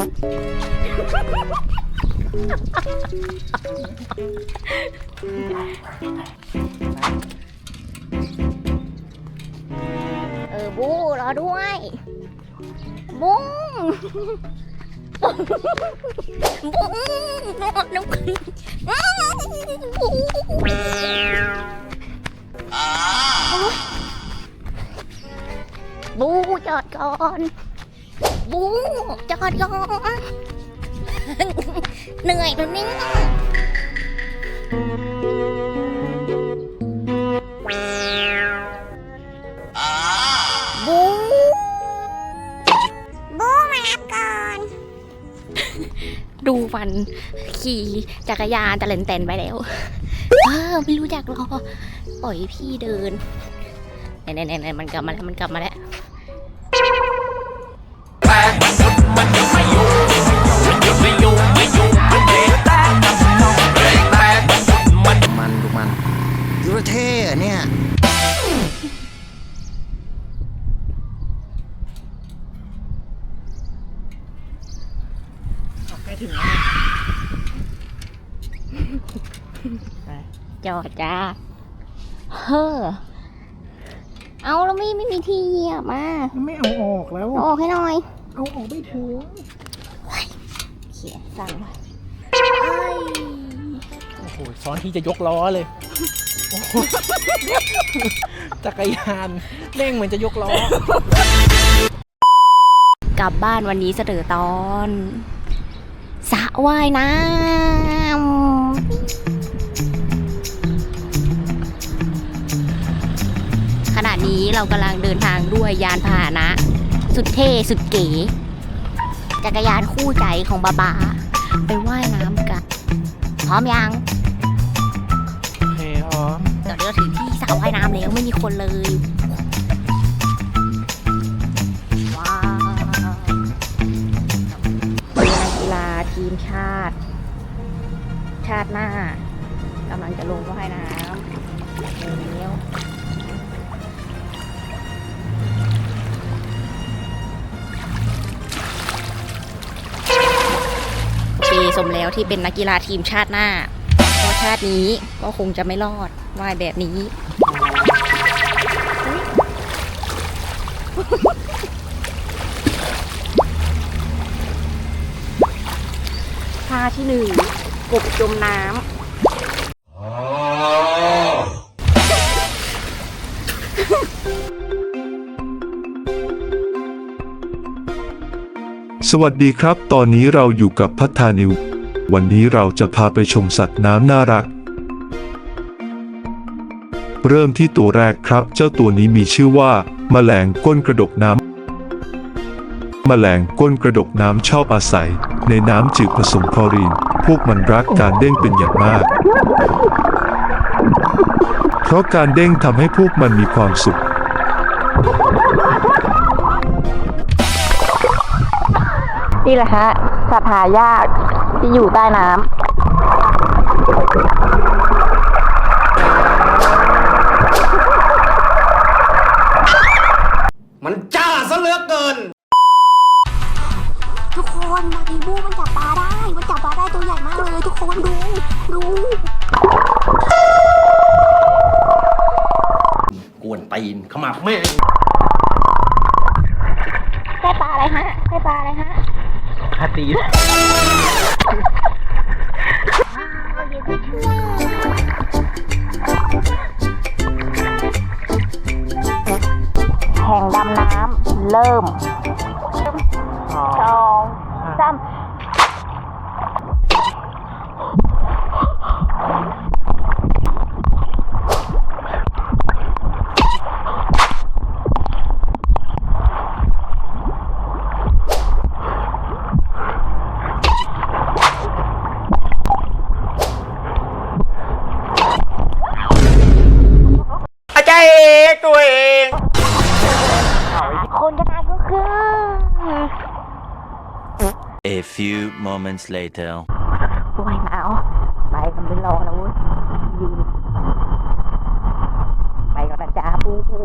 เออบูรอด้วยบุ้งบุ้งนอนน้ำขึ้นบูจอดก่อน บูจอดก่อนเหนื่อยแล้วเนี่ยบูบูมาก่อน ดูมันขี่จักรยานตะเลนเตนไปแล้วเออไม่รู้จักรอ ปล่อยพี่เดินไหนไหนไหนมันกลับมาแล้วมันกลับมาแล้ว ถึงแล้วจอดจ้า เฮ้อ เอาแล้วไม่ไม่มีที่เหยียบมาไม่เอาออกแล้ว เอาออกให้หน่อย เอาออกไม่ถึงเขียนสั่งไว้โอ้โหซ้อนที่จะยกล้อเลยโอ้โหจักรยานเร่งเหมือนจะยกล้อ กลับบ้านวันนี้เสนอตอน สระว่ายน้ำขณะนี้เรากำลังเดินทางด้วยยานพาหนะ สุดเท่ สุดเก๋ จักรยานคู่ใจของบาบา ไปว่ายน้ำกัน พร้อมยังโอเคอ๋อเดี๋ยวเราถึงที่สระว่ายน้ำแล้วไม่มีคนเลย ทีมชาติ ชาติหน้ากำลังจะลงว่ายน้ำแล้วโอเคสมแล้วที่เป็นนักกีฬาทีมชาติหน้าเพราะชาตินี้ก็คงจะไม่รอดว่ายแบบนี้ ท่าที่หนึ่งกบจมน้ำสวัสดีครับ ตอนนี้เราอยู่กับพัฒนิว วันนี้เราจะพาไปชมสัตว์น้ำน่ารัก เริ่มที่ตัวแรกครับ เจ้าตัวนี้มีชื่อว่า แมลงก้นกระดกน้ำ แมลงก้นกระดกน้ำชอบอาศัย ในน้ำจืดผสมคลอรีน พวกมันรักการเด้งเป็นอย่างมาก เพราะการเด้งทำให้พวกมันมีความสุข นี่แหละฮะสัตว์หายากที่อยู่ใต้น้ำ ดีบูมันจับปลาได้ มันจับปลาได้ตัวใหญ่มากเลยทุกคนดูดูกวนตีนขมับแม่งได้ปลาอะไรฮะได้ปลาอะไรฮะคาตีนแข่งดำน้ำเริ่ม ใจเองตัวเองคนจะตายก็คือ A few moments later. โอ้ยหนาวไปกันไม่รอแล้วเว้ยยืนไปก่อนนะจ้าปูปู